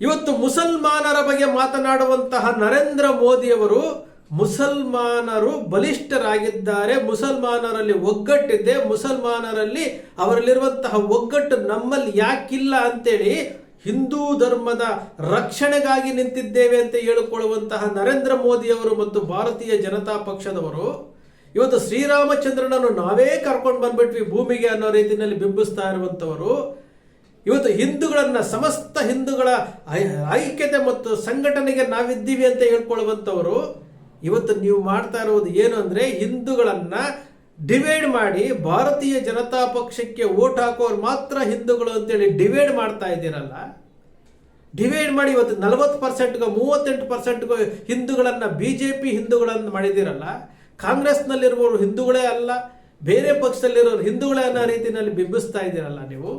ಇವತ್ತು ಮುಸಲ್ಮಾನರ ಬಗ್ಗೆ ಮಾತನಾಡುವಂತಹ ನರೇಂದ್ರ ಮೋದಿಯವರು ಮುಸಲ್ಮಾನರು ಬಲಿಷ್ಠರಾಗಿದ್ದಾರೆ, ಮುಸಲ್ಮಾನರಲ್ಲಿ ಒಗ್ಗಟ್ಟಿದೆ, ಮುಸಲ್ಮಾನರಲ್ಲಿ ಅವರಲ್ಲಿರುವಂತಹ ಒಗ್ಗಟ್ಟು ನಮ್ಮಲ್ಲಿ ಯಾಕಿಲ್ಲ ಅಂತೇಳಿ ಹಿಂದೂ ಧರ್ಮದ ರಕ್ಷಣೆಗಾಗಿ ನಿಂತಿದ್ದೇವೆ ಅಂತ ಹೇಳಿಕೊಳ್ಳುವಂತಹ ನರೇಂದ್ರ ಮೋದಿಯವರು ಮತ್ತು ಭಾರತೀಯ ಜನತಾ ಪಕ್ಷದವರು ಇವತ್ತು ಶ್ರೀರಾಮಚಂದ್ರನನ್ನು ನಾವೇ ಕರ್ಕೊಂಡು ಬಂದ್ಬಿಟ್ವಿ ಭೂಮಿಗೆ ಅನ್ನೋ ರೀತಿಯಲ್ಲಿ ಬಿಂಬಿಸ್ತಾ ಇರುವಂಥವರು. ಇವತ್ತು ಹಿಂದೂಗಳನ್ನ, ಸಮಸ್ತ ಹಿಂದೂಗಳ ಐಕ್ಯತೆ ಮತ್ತು ಸಂಘಟನೆಗೆ ನಾವಿದ್ದೀವಿ ಅಂತ ಹೇಳ್ಕೊಳ್ಳುವಂಥವರು, ಇವತ್ತು ನೀವು ಮಾಡ್ತಾ ಇರೋದು ಏನು ಅಂದರೆ ಹಿಂದೂಗಳನ್ನು ಡಿವೈಡ್ ಮಾಡಿ ಭಾರತೀಯ ಜನತಾ ಪಕ್ಷಕ್ಕೆ ಓಟ್ ಹಾಕೋರು ಮಾತ್ರ ಹಿಂದೂಗಳು ಅಂತೇಳಿ ಡಿವೈಡ್ ಮಾಡ್ತಾ ಇದ್ದೀರಲ್ಲ, ಡಿವೈಡ್ ಮಾಡಿ ಇವತ್ತು ನಲವತ್ತು ಪರ್ಸೆಂಟ್ಗೂ, ಮೂವತ್ತೆಂಟು ಪರ್ಸೆಂಟ್ಗೂ ಹಿಂದೂಗಳನ್ನು ಬಿ ಜೆ ಪಿ ಹಿಂದೂಗಳನ್ನು ಮಾಡಿದ್ದೀರಲ್ಲ, ಕಾಂಗ್ರೆಸ್ನಲ್ಲಿರುವವರು ಹಿಂದೂಗಳೇ ಅಲ್ಲ, ಬೇರೆ ಪಕ್ಷದಲ್ಲಿರೋರು ಹಿಂದೂಗಳೇ ಅನ್ನೋ ರೀತಿಯಲ್ಲಿ ಬಿಂಬಿಸ್ತಾ ಇದ್ದೀರಲ್ಲ ನೀವು?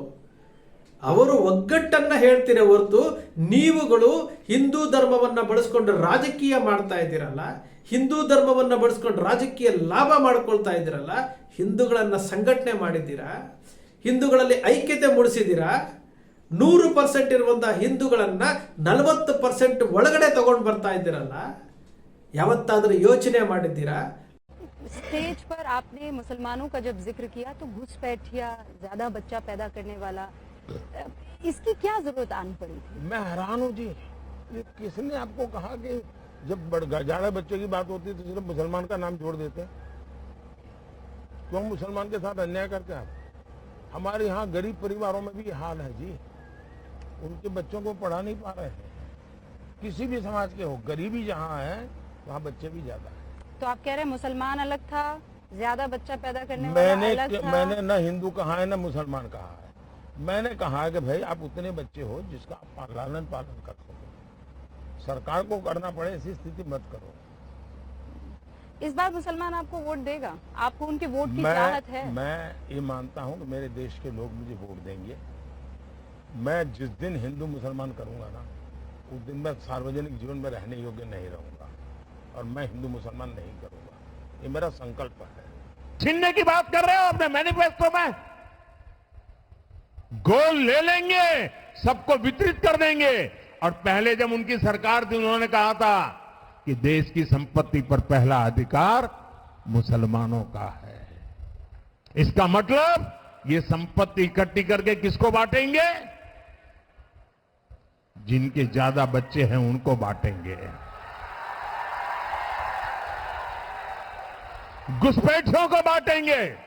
ಅವರು ಒಗ್ಗಟ್ಟನ್ನ ಹೇಳ್ತೀರ ಹೊರತು ನೀವುಗಳು ಹಿಂದೂ ಧರ್ಮವನ್ನ ಬಳಸ್ಕೊಂಡು ರಾಜಕೀಯ ಮಾಡ್ತಾ ಇದ್ದೀರಲ್ಲ ಹಿಂದೂ ಧರ್ಮವನ್ನ ಬಳಸ್ಕೊಂಡು ರಾಜಕೀಯ ಲಾಭ ಮಾಡ್ಕೊಳ್ತಾ ಇದ್ದೀರಲ್ಲ ಹಿಂದೂಗಳನ್ನ ಸಂಘಟನೆ ಮಾಡಿದ್ದೀರಾ ಹಿಂದೂಗಳಲ್ಲಿ ಐಕ್ಯತೆ ಮೂಡಿಸಿದ್ದೀರಾ ನೂರು ಪರ್ಸೆಂಟ್ ಇರುವಂತಹ ಹಿಂದೂಗಳನ್ನ ನಲವತ್ತು ಪರ್ಸೆಂಟ್ ಒಳಗಡೆ ತಗೊಂಡು ಬರ್ತಾ ಇದ್ದೀರಲ್ಲ ಯಾವತ್ತಾದರೂ ಯೋಚನೆ ಮಾಡಿದ್ದೀರಾ स्टेज पर आपने मुसलमानों का जब जिक्र किया तो घुसपैठिया ज्यादा बच्चा पैदा करने वाला अ, इसकी क्या ज़रूरत आन पड़ी थी? मैं हैरान हूँ जी। किसने आपको कहा कि जब बड़- ज़्यादा बच्चे की बात होती है तो सिर्फ़ मुसलमान का नाम जोड़ देते हैं? क्यों तो मुसलमान के साथ अन्याय करते हैं आप? हमारे यहाँ गरीब परिवारों में भी ये हाल है जी। उनके बच्चों को पढ़ा नहीं पा रहे हैं। किसी भी समाज के हो गरीबी जहाँ है वहाँ बच्चे भी ज़्यादा है। तो आप कह रहे हैं मुसलमान अलग था ज़्यादा बच्चा पैदा करने मैंने वाला अलग था? मैंने न हिंदू कहा है न मुसलमान कहा है। मैंने कहा कि भाई आप उतने बच्चे हो जिसका आप लालन पालन कर सको। सरकार को करना पड़े ऐसी स्थिति मत करो। इस बार मुसलमान आपको वोट देगा? आपको उनके वोट की चाहत है? मैं मैं ये मानता हूँ कि मेरे देश के लोग मुझे वोट देंगे। मैं जिस दिन हिंदू मुसलमान करूँगा ना उस दिन मैं सार्वजनिक जीवन में रहने योग्य नहीं रहूँगा और मैं हिंदू मुसलमान नहीं करूँगा। ये मेरा संकल्प है। छीनने की बात कर रहे हो अपने मैनिफेस्टो में। गोल ले लेंगे, सबको वितरित कर देंगे। और पहले जब उनकी सरकार थी, उन्होंने कहा था कि देश की संपत्ति पर पहला अधिकार मुसलमानों का है। इसका मतलब ये संपत्ति इकट्ठी करके किसको बांटेंगे? जिनके ज़्यादा बच्चे हैं, उनको बांटेंगे। घुसपैठियों को बांटेंगे।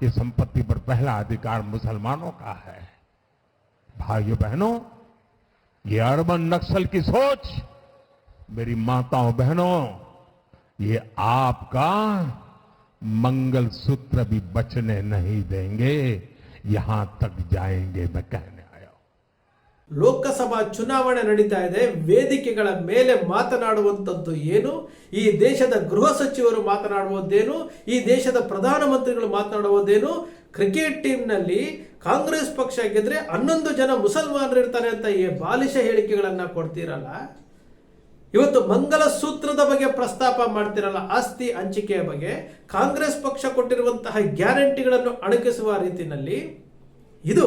कि संपत्ति पर पहला अधिकार मुसलमानों का है। भाइयों बहनों, ये अर्बन नक्सल की सोच, मेरी माताओं बहनों, ये आपका मंगल सूत्र भी बचने नहीं देंगे। यहाँ तक जाएँगे, मैं कहने ಲೋಕಸಭಾ ಚುನಾವಣೆ ನಡೀತಾ ಇದೆ. ವೇದಿಕೆಗಳ ಮೇಲೆ ಮಾತನಾಡುವಂಥದ್ದು ಏನು? ಈ ದೇಶದ ಗೃಹ ಸಚಿವರು ಮಾತನಾಡುವುದೇನು? ಈ ದೇಶದ ಪ್ರಧಾನಮಂತ್ರಿಗಳು ಮಾತನಾಡುವುದೇನು? ಕ್ರಿಕೆಟ್ ಟೀಮ್ನಲ್ಲಿ ಕಾಂಗ್ರೆಸ್ ಪಕ್ಷ ಗೆದ್ರೆ ಹನ್ನೊಂದು ಜನ ಮುಸಲ್ಮಾನರು ಇರ್ತಾರೆ ಅಂತ ಈ ಬಾಲಿಶ ಹೇಳಿಕೆಗಳನ್ನು ಕೊಡ್ತೀರಲ್ಲ? ಇವತ್ತು ಮಂಗಲ ಸೂತ್ರದ ಬಗ್ಗೆ ಪ್ರಸ್ತಾಪ ಮಾಡ್ತಿರಲ್ಲ, ಆಸ್ತಿ ಹಂಚಿಕೆಯ ಬಗ್ಗೆ. ಕಾಂಗ್ರೆಸ್ ಪಕ್ಷ ಕೊಟ್ಟಿರುವಂತಹ ಗ್ಯಾರಂಟಿಗಳನ್ನು ಅಣಕಿಸುವ ರೀತಿಯಲ್ಲಿ ಇದು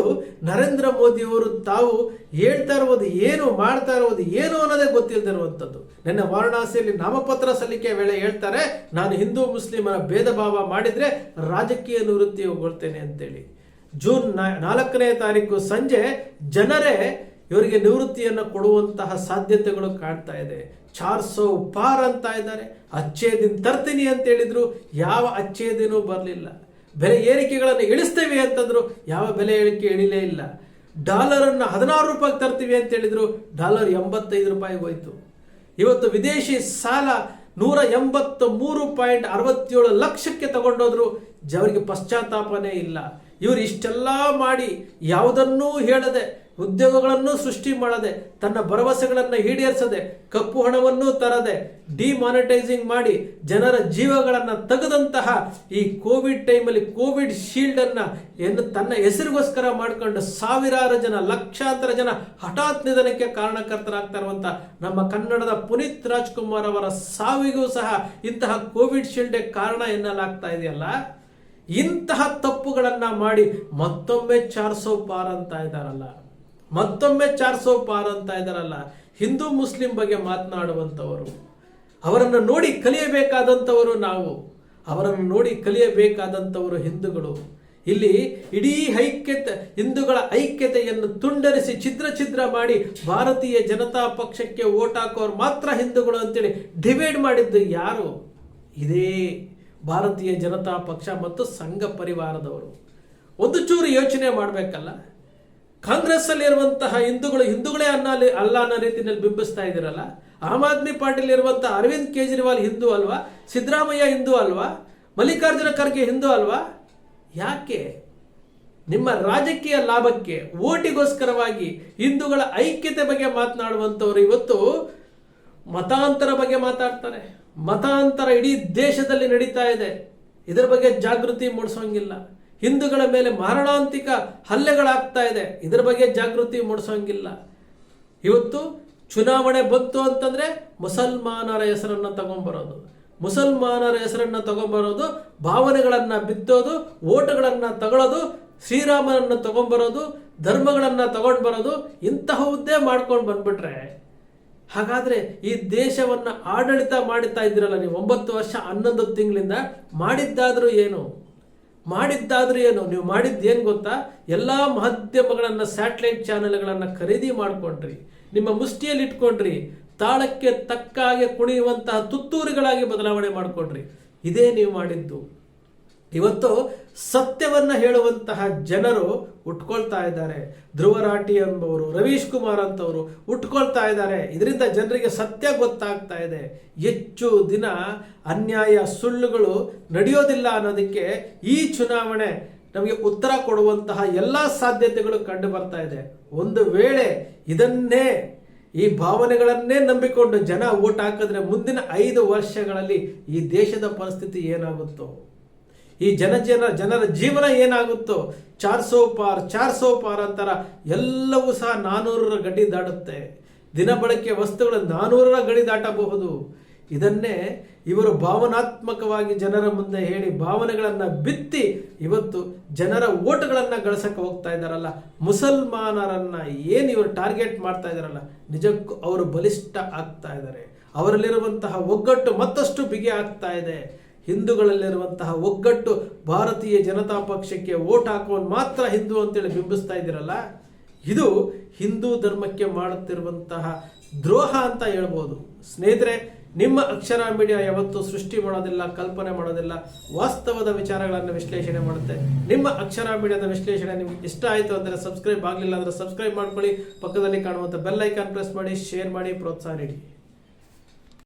ನರೇಂದ್ರ ಮೋದಿಯವರು ತಾವು ಹೇಳ್ತಾ ಇರುವುದು ಏನು, ಮಾಡ್ತಾ ಇರುವುದು ಏನು ಅನ್ನೋದೇ ಗೊತ್ತಿಲ್ಲದಿರುವಂಥದ್ದು ನನ್ನ ವಾರಣಾಸಿಯಲ್ಲಿ ನಾಮಪತ್ರ ಸಲ್ಲಿಕೆ ವೇಳೆ ಹೇಳ್ತಾರೆ, ನಾನು ಹಿಂದೂ ಮುಸ್ಲಿಮರ ಭೇದ ಭಾವ ಮಾಡಿದ್ರೆ ರಾಜಕೀಯ ನಿವೃತ್ತಿ ಹೋಗ್ತೇನೆ ಅಂತೇಳಿ. ಜೂನ್ ನಾಲ್ಕನೇ ತಾರೀಕು ಸಂಜೆ ಜನರೇ ಇವರಿಗೆ ನಿವೃತ್ತಿಯನ್ನು ಕೊಡುವಂತಹ ಸಾಧ್ಯತೆಗಳು ಕಾಣ್ತಾ ಇದೆ. ಚಾರ್ ಸೌ ಪಾರ್ ಅಂತ ಇದ್ದಾರೆ. ಅಚ್ಚೇ ದಿನ ತರ್ತೀನಿ ಅಂತ ಹೇಳಿದ್ರು, ಯಾವ ಅಚ್ಚೇ ದಿನೂ ಬರಲಿಲ್ಲ. ಬೆಲೆ ಏರಿಕೆಗಳನ್ನು ಇಳಿಸ್ತೇವೆ ಅಂತಂದ್ರು ಯಾವ ಬೆಲೆ ಏರಿಕೆ ಇಳಿಲೇ ಇಲ್ಲ. ಡಾಲರನ್ನು ಹದಿನಾರು ರೂಪಾಯಿಗೆ ತರ್ತೀವಿ ಅಂತ ಹೇಳಿದ್ರು ಡಾಲರ್ ಎಂಬತ್ತೈದು ರೂಪಾಯಿ ಹೋಯ್ತು. ಇವತ್ತು ವಿದೇಶಿ ಸಾಲ ನೂರ ಎಂಬತ್ತ ಮೂರು ಪಾಯಿಂಟ್ ಅರವತ್ತೇಳು ಲಕ್ಷಕ್ಕೆ ತಗೊಂಡೋದ್ರು ಅವರಿಗೆ ಪಶ್ಚಾತ್ತಾಪನೇ ಇಲ್ಲ. ಇವರು ಇಷ್ಟೆಲ್ಲ ಮಾಡಿ ಯಾವುದನ್ನೂ ಹೇಳದೆ ಉದ್ಯೋಗಗಳನ್ನು ಸೃಷ್ಟಿ ಮಾಡದೆ, ತನ್ನ ಭರವಸೆಗಳನ್ನು ಈಡೇರಿಸದೆ, ಕಪ್ಪು ಹಣವನ್ನು ತರದೆ ಡಿಮಾನಿಟೈಸಿಂಗ್ ಮಾಡಿ ಜನರ ಜೀವಗಳನ್ನು ತೆಗೆದಂತಹ ಈ ಕೋವಿಡ್ ಟೈಮಲ್ಲಿ ಕೋವಿಡ್ ಶೀಲ್ಡ್ ಅನ್ನ ಏನು ತನ್ನ ಹೆಸರಿಗೋಸ್ಕರ ಮಾಡಿಕೊಂಡು ಸಾವಿರಾರು ಜನ, ಲಕ್ಷಾಂತರ ಜನ ಹಠಾತ್ ನಿಧನಕ್ಕೆ ಕಾರಣಕರ್ತರಾಗ್ತಾ ಇರುವಂಥ ನಮ್ಮ ಕನ್ನಡದ ಪುನೀತ್ ರಾಜ್ಕುಮಾರ್ ಅವರ ಸಾವಿಗೂ ಸಹ ಇಂತಹ ಕೋವಿಡ್ ಶೀಲ್ಡೇ ಕಾರಣ ಎನ್ನಲಾಗ್ತಾ ಇದೆಯಲ್ಲ? ಇಂತಹ ತಪ್ಪುಗಳನ್ನು ಮಾಡಿ ಮತ್ತೊಮ್ಮೆ ಚಾರ್ಸೋ ಪಾರ್ ಅಂತ ಇದ್ದಾರಲ್ಲ ಮತ್ತೊಮ್ಮೆ ಚಾರ್ಸೋ ಪಾರ್ ಅಂತ ಇದ್ದಾರಲ್ಲ ಹಿಂದೂ ಮುಸ್ಲಿಂ ಬಗ್ಗೆ ಮಾತನಾಡುವಂಥವರು. ಅವರನ್ನು ನೋಡಿ ಕಲಿಯಬೇಕಾದಂಥವರು ನಾವು. ಅವರನ್ನು ನೋಡಿ ಕಲಿಯಬೇಕಾದಂಥವರು ಹಿಂದೂಗಳು. ಇಲ್ಲಿ ಇಡೀ ಐಕ್ಯತೆ, ಹಿಂದೂಗಳ ಐಕ್ಯತೆಯನ್ನು ತುಂಡರಿಸಿ ಛಿದ್ರ ಛಿದ್ರ ಮಾಡಿ ಭಾರತೀಯ ಜನತಾ ಪಕ್ಷಕ್ಕೆ ಓಟ್ ಹಾಕೋರು ಮಾತ್ರ ಹಿಂದೂಗಳು ಅಂತೇಳಿ ಡಿವೈಡ್ ಮಾಡಿದ್ದು ಯಾರು? ಇದೇ ಭಾರತೀಯ ಜನತಾ ಪಕ್ಷ ಮತ್ತು ಸಂಘ ಪರಿವಾರದವರು. ಒಂದು ಚೂರು ಯೋಚನೆ ಮಾಡಬೇಕಲ್ಲ? ಕಾಂಗ್ರೆಸ್ ಅಲ್ಲಿ ಇರುವಂತಹ ಹಿಂದೂಗಳು, ಹಿಂದೂಗಳೇ ಅನ್ನ ಅಲ್ಲ ಅನ್ನೋ ರೀತಿಯಲ್ಲಿ ಬಿಂಬಿಸ್ತಾ ಇದ್ದೀರಲ್ಲ, ಆಮ್ ಆದ್ಮಿ ಪಾರ್ಟಿಲಿ ಇರುವಂತಹ ಅರವಿಂದ್ ಕೇಜ್ರಿವಾಲ್ ಹಿಂದೂ ಅಲ್ವಾ, ಸಿದ್ದರಾಮಯ್ಯ ಹಿಂದೂ ಅಲ್ವಾ, ಮಲ್ಲಿಕಾರ್ಜುನ ಖರ್ಗೆ ಹಿಂದೂ ಅಲ್ವಾ? ಯಾಕೆ? ನಿಮ್ಮ ರಾಜಕೀಯ ಲಾಭಕ್ಕೆ ಓಟಿಗೋಸ್ಕರವಾಗಿ ಹಿಂದೂಗಳ ಐಕ್ಯತೆ ಬಗ್ಗೆ ಮಾತನಾಡುವಂಥವ್ರು ಇವತ್ತು ಮತಾಂತರ ಬಗ್ಗೆ ಮಾತಾಡ್ತಾರೆ. ಮತಾಂತರ ಇಡೀ ದೇಶದಲ್ಲಿ ನಡೀತಾ ಇದೆ. ಇದರ ಬಗ್ಗೆ ಜಾಗೃತಿ ಮೂಡಿಸೋಂಗಿಲ್ಲ. ಹಿಂದೂಗಳ ಮೇಲೆ ಮಾರಣಾಂತಿಕ ಹಲ್ಲೆಗಳಾಗ್ತಾ ಇದೆ. ಇದರ ಬಗ್ಗೆ ಜಾಗೃತಿ ಮೂಡಿಸೋಂಗಿಲ್ಲ. ಇವತ್ತು ಚುನಾವಣೆ ಬಂತು ಅಂತಂದ್ರೆ ಮುಸಲ್ಮಾನರ ಹೆಸರನ್ನ ತಗೊಂಬರೋದು. ಮುಸಲ್ಮಾನರ ಹೆಸರನ್ನ ತಗೊಂಬರೋದು, ಭಾವನೆಗಳನ್ನ ಬಿತ್ತೋದು, ಓಟುಗಳನ್ನು ತಗೊಳ್ಳೋದು ಶ್ರೀರಾಮನನ್ನ ತಗೊಂಬರೋದು, ಧರ್ಮಗಳನ್ನ ತಗೊಂಡು ಬರೋದು ಇಂತಹವುದ್ದೇ ಮಾಡ್ಕೊಂಡು ಬಂದ್ಬಿಟ್ರೆ, ಹಾಗಾದ್ರೆ ಈ ದೇಶವನ್ನ ಆಡಳಿತ ಮಾಡುತ್ತಾ ಇದ್ದೀರಲ್ಲ ನೀವು. ಒಂಬತ್ತು ವರ್ಷ ಹನ್ನೊಂದು ತಿಂಗಳಿಂದ ಮಾಡಿದ್ದಾದರೂ ಏನು? ಮಾಡಿದ್ದಾದ್ರೂ ಏನು? ನೀವು ಮಾಡಿದ್ದೇನು ಗೊತ್ತಾ? ಎಲ್ಲಾ ಮಾಧ್ಯಮಗಳನ್ನು, ಸ್ಯಾಟಲೈಟ್ ಚಾನೆಲ್ಗಳನ್ನು ಖರೀದಿ ಮಾಡ್ಕೊಂಡ್ರಿ. ನಿಮ್ಮ ಮುಷ್ಟಿಯಲ್ಲಿ ಇಟ್ಕೊಂಡ್ರಿ. ತಾಳಕ್ಕೆ ತಕ್ಕ ಹಾಗೆ ಕುಣಿಯುವಂತಹ ತುತ್ತೂರಿಗಳಾಗಿ ಬದಲಾವಣೆ ಮಾಡ್ಕೊಂಡ್ರಿ. ಇದೇ ನೀವು ಮಾಡಿದ್ದು. ಇವತ್ತು ಸತ್ಯವನ್ನ ಹೇಳುವಂತಹ ಜನರು ಉಟ್ಕೊಳ್ತಾ ಇದ್ದಾರೆ. ಧ್ರುವರಾಟಿ ಎಂಬವರು, ರವೀಶ್ ಕುಮಾರ್ ಅಂತವರು ಉಟ್ಕೊಳ್ತಾ ಇದ್ದಾರೆ. ಇದರಿಂದ ಜನರಿಗೆ ಸತ್ಯ ಗೊತ್ತಾಗ್ತಾ ಇದೆ. ಹೆಚ್ಚು ದಿನ ಅನ್ಯಾಯ ಸುಳ್ಳುಗಳು ನಡೆಯೋದಿಲ್ಲ ಅನ್ನೋದಕ್ಕೆ ಈ ಚುನಾವಣೆ ನಮಗೆ ಉತ್ತರ ಕೊಡುವಂತಹ ಎಲ್ಲ ಸಾಧ್ಯತೆಗಳು ಕಂಡು ಬರ್ತಾ ಇದೆ. ಒಂದು ವೇಳೆ ಇದನ್ನೇ, ಈ ಭಾವನೆಗಳನ್ನೇ ನಂಬಿಕೊಂಡು ಜನ ಓಟ್ ಹಾಕಿದ್ರೆ ಮುಂದಿನ ಐದು ವರ್ಷಗಳಲ್ಲಿ ಈ ದೇಶದ ಪರಿಸ್ಥಿತಿ ಏನಾಗುತ್ತೋ? ಈ ಜನ ಜನ ಜನರ ಜೀವನ ಏನಾಗುತ್ತೋ ಚಾರ್ಸೋ ಪಾರ್ ಚಾರ್ಸೋ ಪಾರ್ ಅಂತಾರ ಎಲ್ಲವೂ ಸಹ ನಾನೂರರ ಗಡಿ ದಾಟುತ್ತೆ. ದಿನ ಬಳಕೆ ವಸ್ತುಗಳು ನಾನೂರರ ಗಡಿ ದಾಟಬಹುದು. ಇದನ್ನೇ ಇವರು ಭಾವನಾತ್ಮಕವಾಗಿ ಜನರ ಮುಂದೆ ಹೇಳಿ ಭಾವನೆಗಳನ್ನು ಬಿತ್ತಿ ಇವತ್ತು ಜನರ ಓಟ್ಗಳನ್ನು ಗಳಿಸಕ್ಕೆ ಹೋಗ್ತಾ ಇದ್ದಾರಲ್ಲ. ಮುಸಲ್ಮಾನರನ್ನು ಏನು ಇವರು ಟಾರ್ಗೆಟ್ ಮಾಡ್ತಾ ಇದ್ದಾರಲ್ಲ, ನಿಜಕ್ಕೂ ಅವರು ಬಲಿಷ್ಠ ಆಗ್ತಾ ಇದ್ದಾರೆ. ಅವರಲ್ಲಿರುವಂತಹ ಒಗ್ಗಟ್ಟು ಮತ್ತಷ್ಟು ಬಿಗಿ ಆಗ್ತಾ ಇದೆ. ಹಿಂದೂಗಳಲ್ಲಿರುವಂತಹ ಒಗ್ಗಟ್ಟು ಭಾರತೀಯ ಜನತಾ ಪಕ್ಷಕ್ಕೆ ಓಟ್ ಹಾಕುವನ್ ಮಾತ್ರ ಹಿಂದೂ ಅಂತೇಳಿ ಬಿಂಬಿಸ್ತಾ ಇದ್ದೀರಲ್ಲ, ಇದು ಹಿಂದೂ ಧರ್ಮಕ್ಕೆ ಮಾಡುತ್ತಿರುವಂತಹ ದ್ರೋಹ ಅಂತ ಹೇಳ್ಬೋದು. ಸ್ನೇಹಿತರೆ, ನಿಮ್ಮ ಅಕ್ಷರ ಮೀಡಿಯಾ ಯಾವತ್ತೂ ಸೃಷ್ಟಿ ಮಾಡೋದಿಲ್ಲ, ಕಲ್ಪನೆ ಮಾಡೋದಿಲ್ಲ, ವಾಸ್ತವದ ವಿಚಾರಗಳನ್ನು ವಿಶ್ಲೇಷಣೆ ಮಾಡುತ್ತೆ. ನಿಮ್ಮ ಅಕ್ಷರ ಮೀಡಿಯಾದ ವಿಶ್ಲೇಷಣೆ ನಿಮ್ಗೆ ಇಷ್ಟ ಆಯಿತು ಅಂದರೆ ಸಬ್ಸ್ಕ್ರೈಬ್ ಆಗಲಿಲ್ಲ ಅಂದರೆ ಸಬ್ಸ್ಕ್ರೈಬ್ ಮಾಡ್ಕೊಳ್ಳಿ. ಪಕ್ಕದಲ್ಲಿ ಕಾಣುವಂಥ ಬೆಲ್ ಐಕಾನ್ ಪ್ರೆಸ್ ಮಾಡಿ, ಶೇರ್ ಮಾಡಿ, ಪ್ರೋತ್ಸಾಹ ನೀಡಿ.